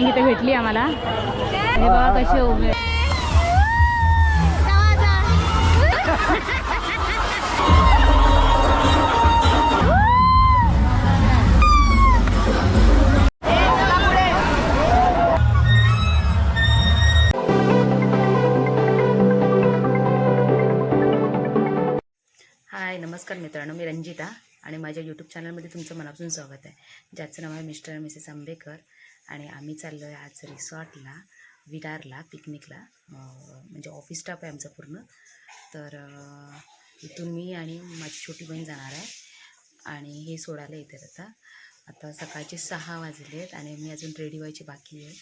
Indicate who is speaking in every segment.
Speaker 1: गँग इथे भेटली आम्हाला. हे बघा कसे उभे हाय नमस्कार मित्रांनो मी रंजिता आणि माझ्या यूट्यूब चॅनलमध्ये तुमचं मनापासून स्वागत आहे. ज्याचं नाव आहे मिस्टर मिसेस आंबेकर. आणि आम्ही चाललो आहे आज रिसॉर्टला विरारला पिकनिकला. म्हणजे ऑफिस स्टाफ आहे आमचा पूर्ण. तर इथून मी आणि माझी छोटी बहीण जाणार आहे. आणि हे सोडायला येतात आता. आता सकाळचे सहा वाजले आहेत आणि मी अजून रेडी व्हायची बाकी आहे.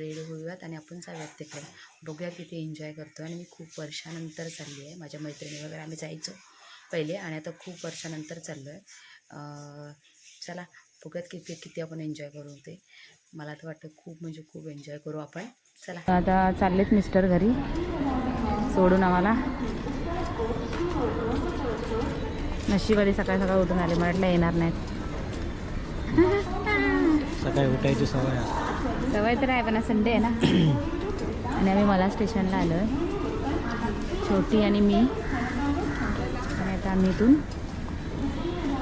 Speaker 1: रेडी होऊयात आणि आपण जाऊयात तिकडे. बघूयात तिथे एन्जॉय करतो आणि मी खूप वर्षानंतर चालली आहे. माझ्या मैत्रिणी वगैरे आम्ही जायचो पहिले आणि आता खूप वर्षानंतर चाललो आहे चला बघूयात किती किती आपण एन्जॉय करू ते. मला तर वाटतं खूप म्हणजे खूप एन्जॉय करू आपण. चला. आता चाललेत मिस्टर घरी. सोडून आम्हाला. नशिबारी सकाळ सकाळ उठून आले. म्हटलं येणार नाहीत.
Speaker 2: सकाळी उठायची सवय आहे.
Speaker 1: सवय तर आहे पण आज संडे आहे ना. आणि आम्ही मला स्टेशनला आलो आहे छोटी आणि मी. आणि आता आम्ही इथून.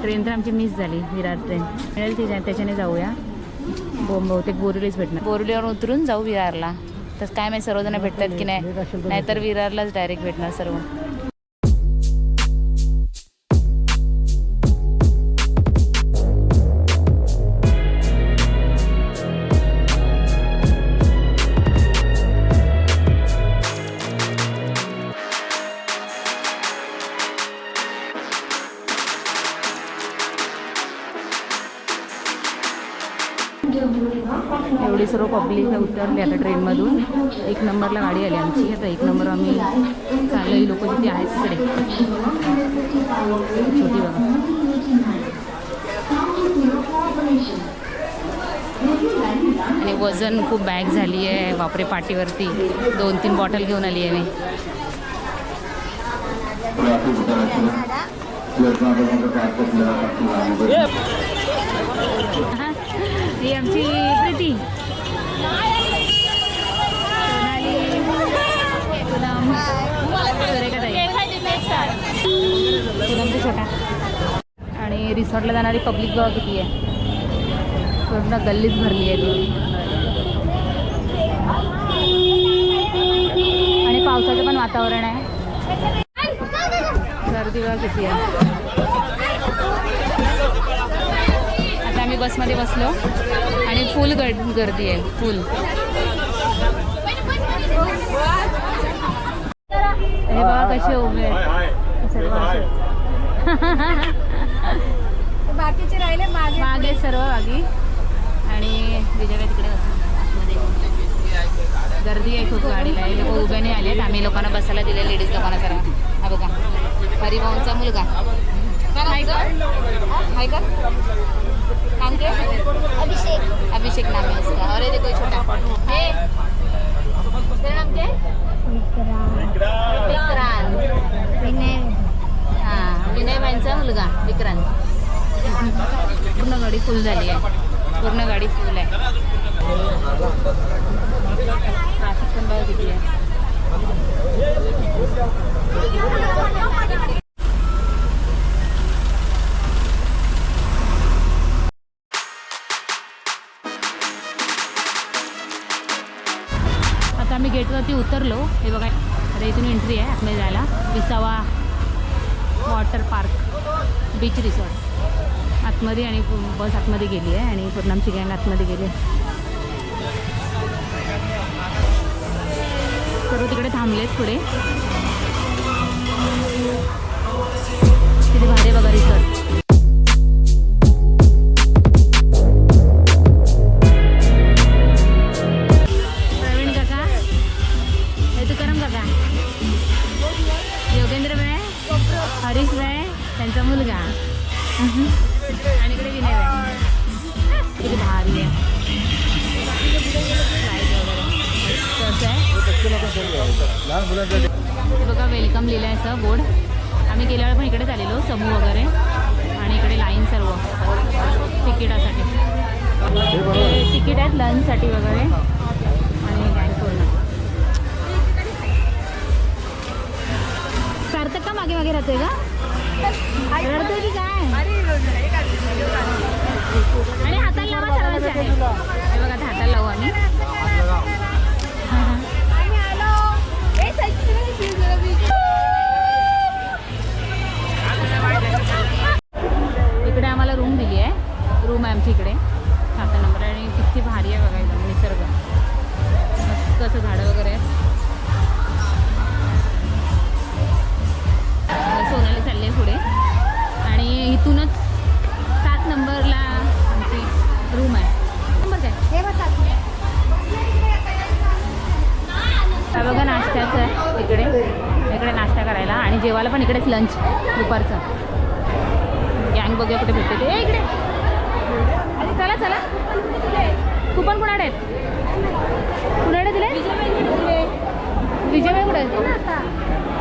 Speaker 1: ट्रेन तर आमची मिस झाली. विरार ट्रेन. मिळेल ती त्याच्याने जाऊया. बहुतेक बोरिवलीच भेटणार. बोरिवलीवरून उतरून जाऊ विरारला. तर काय माहिती सर्वजण भेटतात की नाही? नाहीतर विरारलाच डायरेक्ट भेटणार सर्व. सर्व पब्लिक उतरली आता ट्रेनमधून. एक नंबरला गाडी आली आमची. आता एक नंबर आम्ही चाललो लोक जिथे आहेत तिकडे. छोटी बघा. आणि वजन खूप बॅग झाली आहे. बापरे पाठीवरती. दोन तीन बॉटल घेऊन आली आहे मी. ही आमची प्रीती. पूनमचा छोटा. आणि रिसॉर्टला जाणारी पब्लिक बघा किती आहे. पूर्ण गल्लीच भरली आहे ती. आणि पावसाचं पण वातावरण आहे. गर्दी बघा किती आहे. आता आम्ही बसमध्ये बसलो. आणि फुल गर्द गर्दी आहे फुल. हे बघा कसे उभे आहेत. सर्व असे.
Speaker 3: बाकीचे राहिले मागे.
Speaker 1: मागे सर्व बागी. आणि विजय तिकडे बसलो. गर्दी आहे खूप गाडीला. हे लोक नाही आलेत. आम्ही लोकांना बसायला दिले. लेडीज लोकांना सर्व हा बघा. हरिभाऊंचा मुलगा. हाय का हाय का? नाम क्या अभिषेक. अभिषेक नाम है उसका और ये देखो छोटा. हे? तेरा नाम क्या? है विक्रांत. हां. विनयबाईंचा मुलगा विक्रांत. पूर्ण गाडी फुल झाली आहे. पूर्ण गाडी फुल आहे. ट्रॅफिक पण बघा किती आहे. आता आम्ही गेटवरती उतरलो. हे बघा आता इथून एंट्री आहे आपल्या जायला. विसावा. वॉटर पार्क बीच रिसॉर्ट आतमध्ये आणि बस आतमध्ये गेली आहे आणि पूर्ण आमची गँग आतमध्ये गेली आहे. सर्व तिकडे थांबलेत पुढे. तिथे भाडे बघा रिसॉर्ट बघा वेलकम लिहिलं आहे असं बोर्ड आम्ही गेल्या पण इकडेच आलेलो समूह वगैरे. आणि इकडे लाईन सर्व. तिकिटासाठी. तिकीट आहेत लंचसाठी वगैरे. आणि सार्थक का मागे मागे राहते का रडतोय की काय? आणि हाताला लावा सर्वांच्या बघा आता हाताला लावू आम्ही. आहे रूम इकडे सात नंबर आणि किती भारी आहे बघा एकदम निसर्ग. मस्त असं झाडं वगैरे. आहेत सोनाली चालली आहे पुढे. आणि इथूनच सात नंबरला आमची रूम आहे. नंबर काय? हा बघा नाश्त्याचं आहे इकडे. इकडे नाश्ता करायला. आणि जेवायला पण इकडेच लंच दुपारचं. गँग बघूया कुठे भेटते ते. इकडे चला चला कुपन कुणाकडे आहेत कुणाकडे दिले? विजय कुठे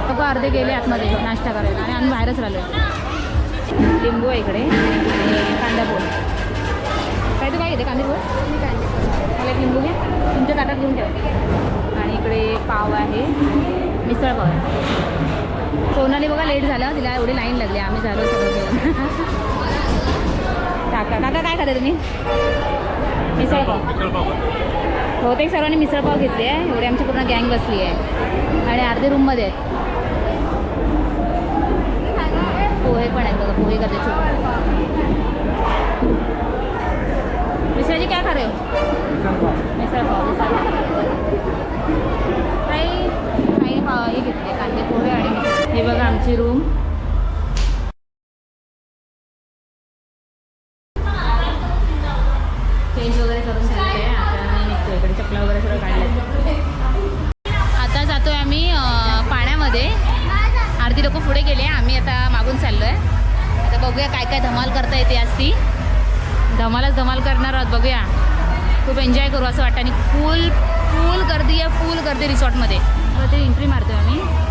Speaker 1: लोक अर्धे गेले आतमध्ये नाश्ता करायला आणि आम्ही बाहेरच राहिलो लिंबू आहे इकडे आणि कांदा पोळ. काय तू काय घेते? कांदे पोळ? मला एक लिंबू घ्या तुमच्या ताटात घेऊन ठेवा. आणि इकडे पाव आहे. मिसळ पाव आहे. सोनाली बघा लेट झालं. तिला एवढी लाईन लागली. आम्ही झालो सगळं घेऊन काका काका काय खाते तुम्ही? मिसळ. पाव बहुतेक सर्वांनी मिसळ पाव घेतली आहे. एवढी आमची पूर्ण गँग बसली आहे. आणि अर्धे रूममध्ये आहेत. पोहे पण आहेत बघा पोहे करते छोटे. मिश्राजी काय खा रहे हो? मिसळ पाव मिसळ पाव काही काही पाव हे घेतले कांदे पोहे आणि. हे बघा आमची रूम धमालच धमाल करणार आहोत बघूया. खूप एन्जॉय करू असं वाटतं. आणि फुल फुल गर्दी आहे फुल गर्दी रिसॉर्टमध्ये ते एंट्री मारतोय आम्ही.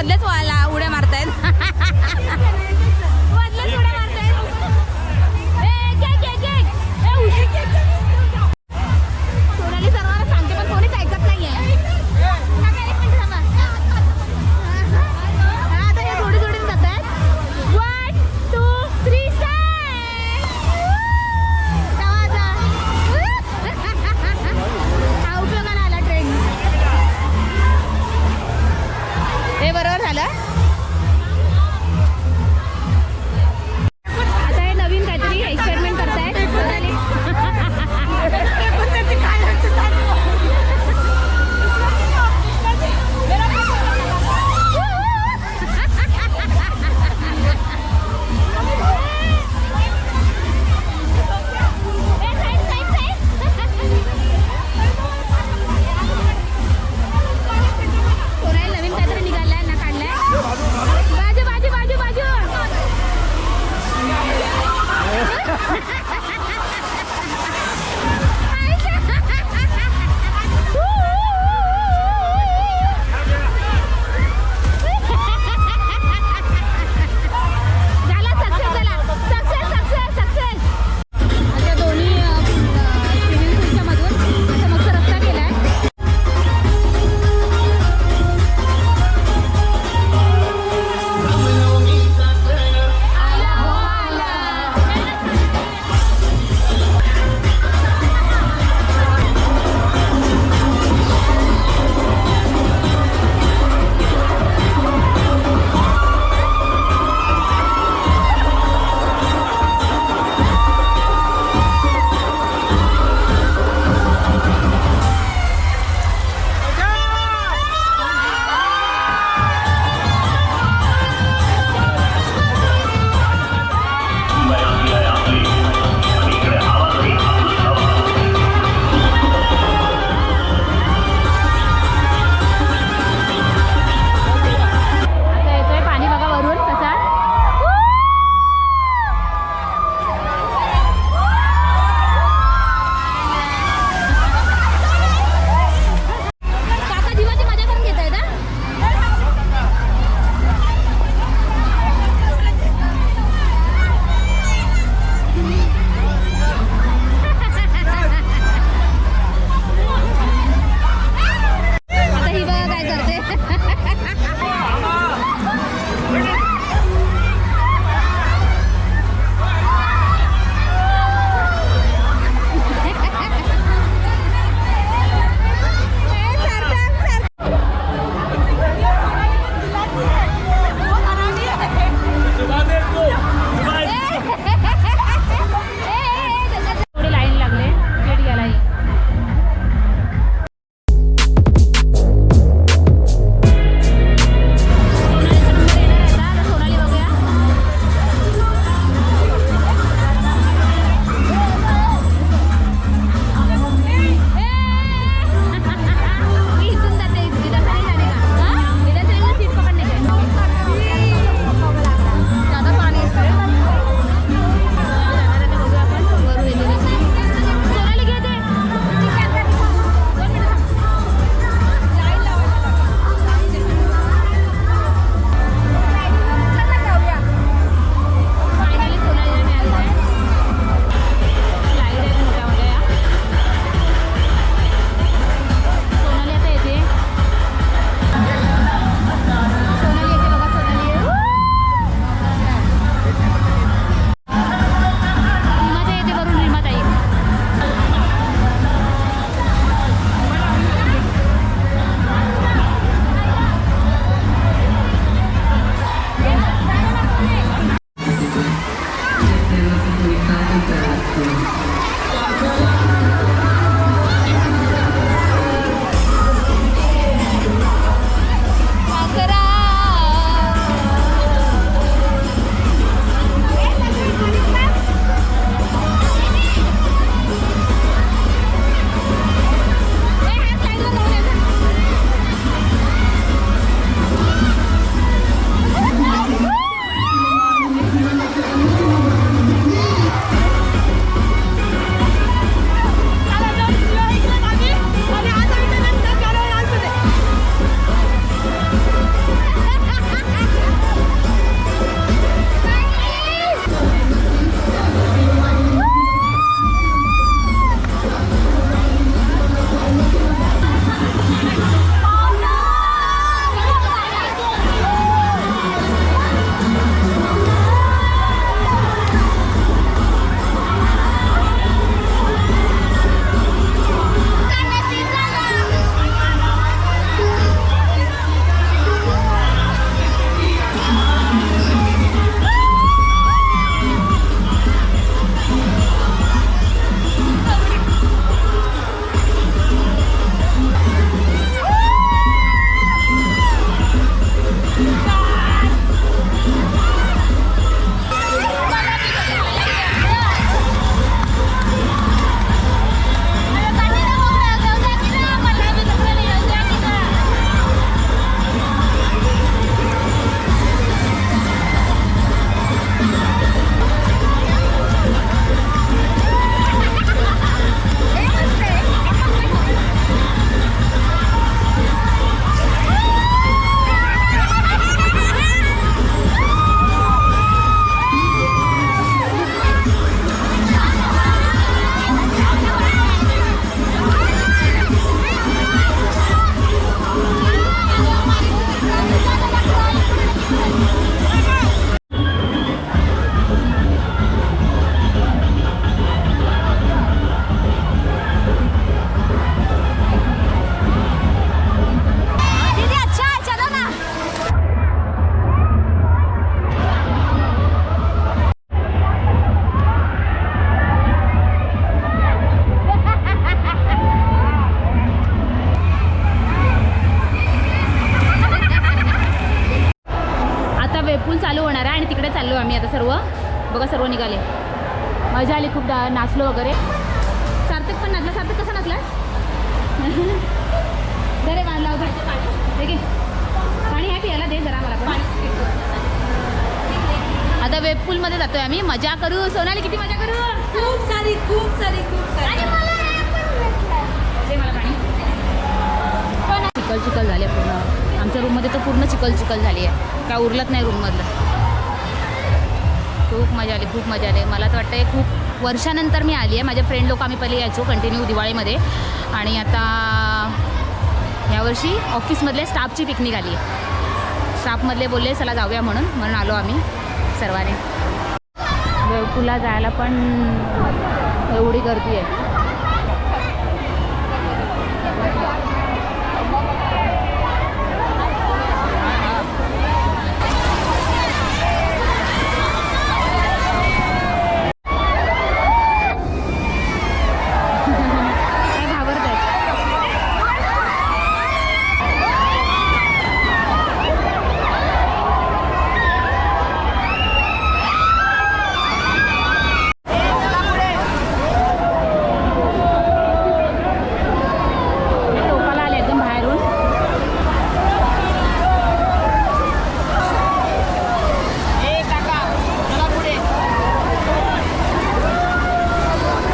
Speaker 1: còn rất là वेब पूलमध्ये जातोय आम्ही. मजा करू. सोनाली किती मजा करू?
Speaker 3: खूप सारी खूप सारी खूप सारी.
Speaker 1: चिकल चिकल झाली आहे पूर्ण. आमच्या रूममध्ये तर पूर्ण चिकल चिकल झाली आहे. काय उरलत नाही रूममधलं खूप मजा आली खूप मजा आली. मला तर वाटतं खूप वर्षानंतर मी आली आहे. माझे फ्रेंड लोक आम्ही पहिले यायचो कंटिन्यू दिवाळीमध्ये. आणि आता यावर्षी ऑफिसमधले स्टाफची पिकनिक आली आहे. स्टाफमधले बोलले चला जाऊया म्हणून. म्हणून आलो आम्ही. सर्वांनी. वेळपूला जायला पण एवढी गर्दी आहे काय घाबरत आहेत टोकाला आले एकदम बाहेरून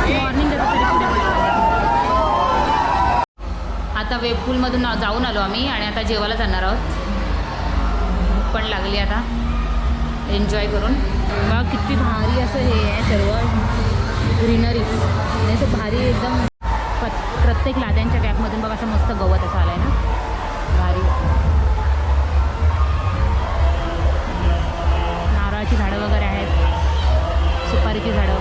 Speaker 1: मॉर्निंग आता वेबपूलमधून जाऊन आलो आम्ही आणि आता जेवायला जाणार आहोत. भूक पण लागली आता. एन्जॉय करून. बघा किती भारी असं हे आहे सर्व ग्रीनरी असं भारी एकदम प्रत्येक लाद्यांच्या बॅगमधून बघा असं मस्त गवत असं आलं आहे ना. भारी. नारळाची झाडं वगैरे आहेत. सुपारीची झाडं.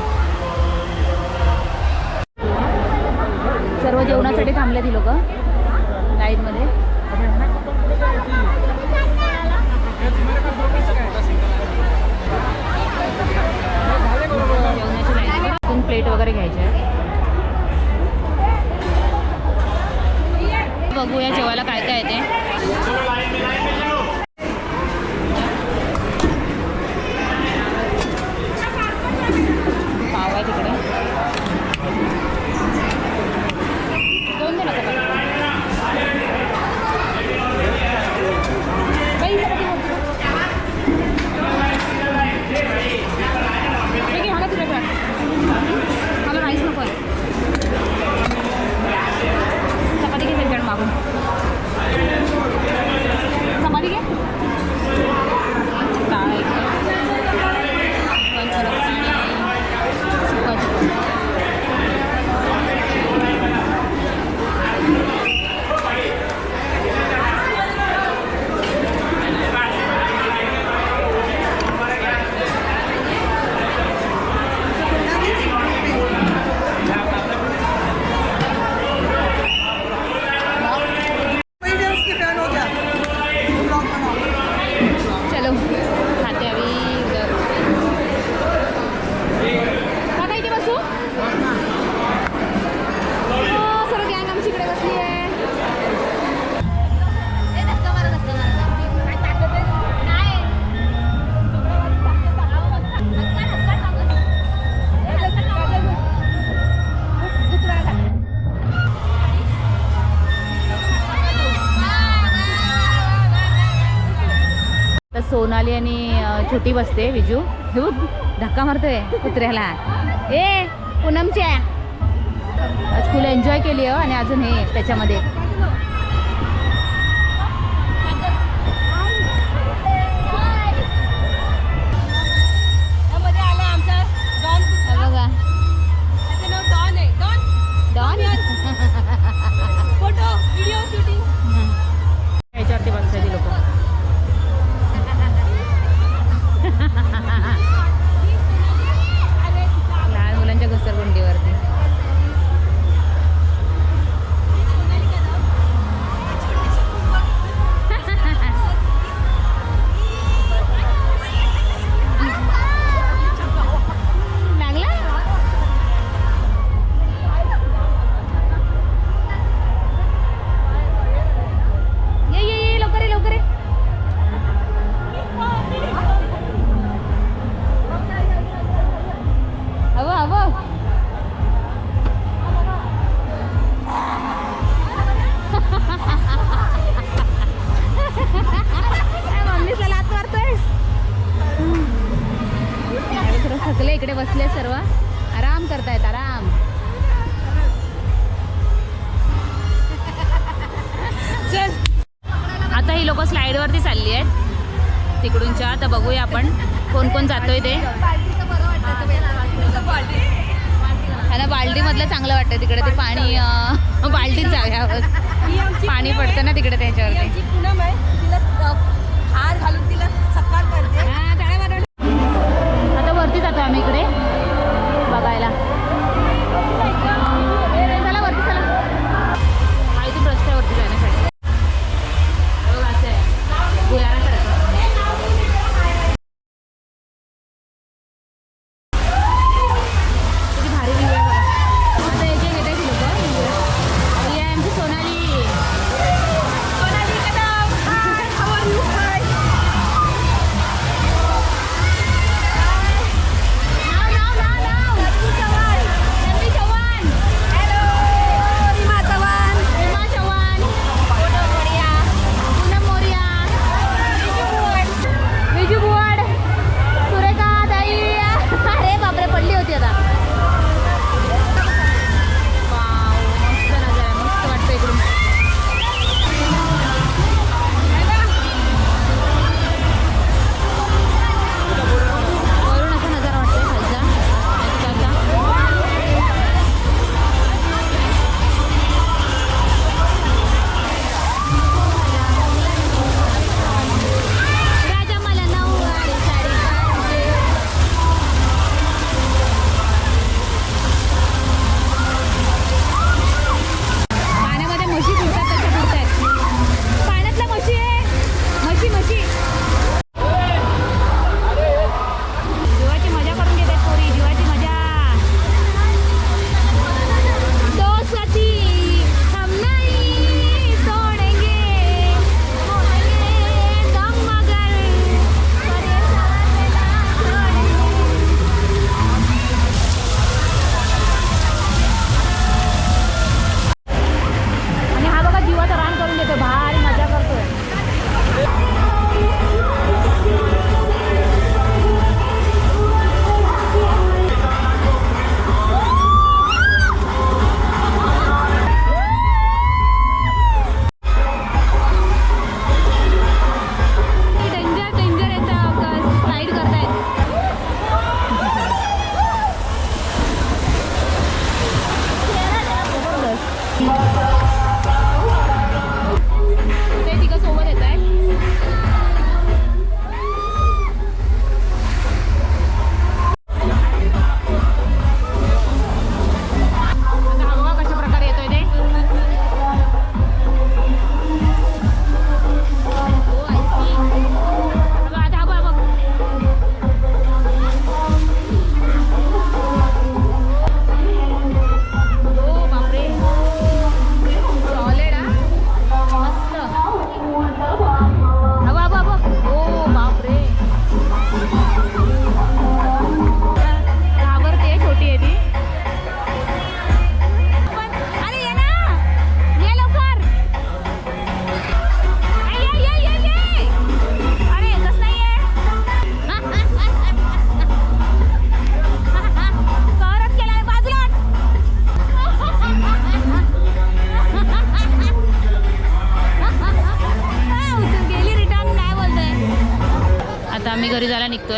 Speaker 1: सर्व जेवणासाठी थांबले ती लोकं. प्लेट वगैरे घ्यायचे आहेत. बघूया जेवायला काय काय येते. सोनाली आणि छोटी बसते विजू. हे धक्का मारतोय कुत्र्याला. ए पूनमच्या आज फुल एन्जॉय केली हो आणि अजून हे त्याच्यामध्ये.
Speaker 3: त्यामध्ये आला आमचा डॉन
Speaker 1: बघा.
Speaker 3: त्याचं नाव डॉन आहे. Don
Speaker 1: Don?
Speaker 3: Photo video shooting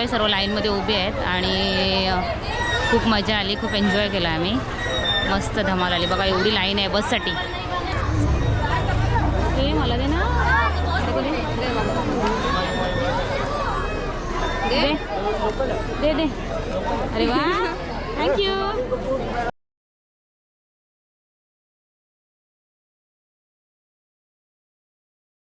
Speaker 1: सर्व लाईनमध्ये उभे आहेत आणि खूप मजा आली खूप एन्जॉय केला आम्ही. मस्त धमाल आली. बघा एवढी लाईन आहे बससाठी. ते मला दे ना. दे. दे अरे वा. थँक्यू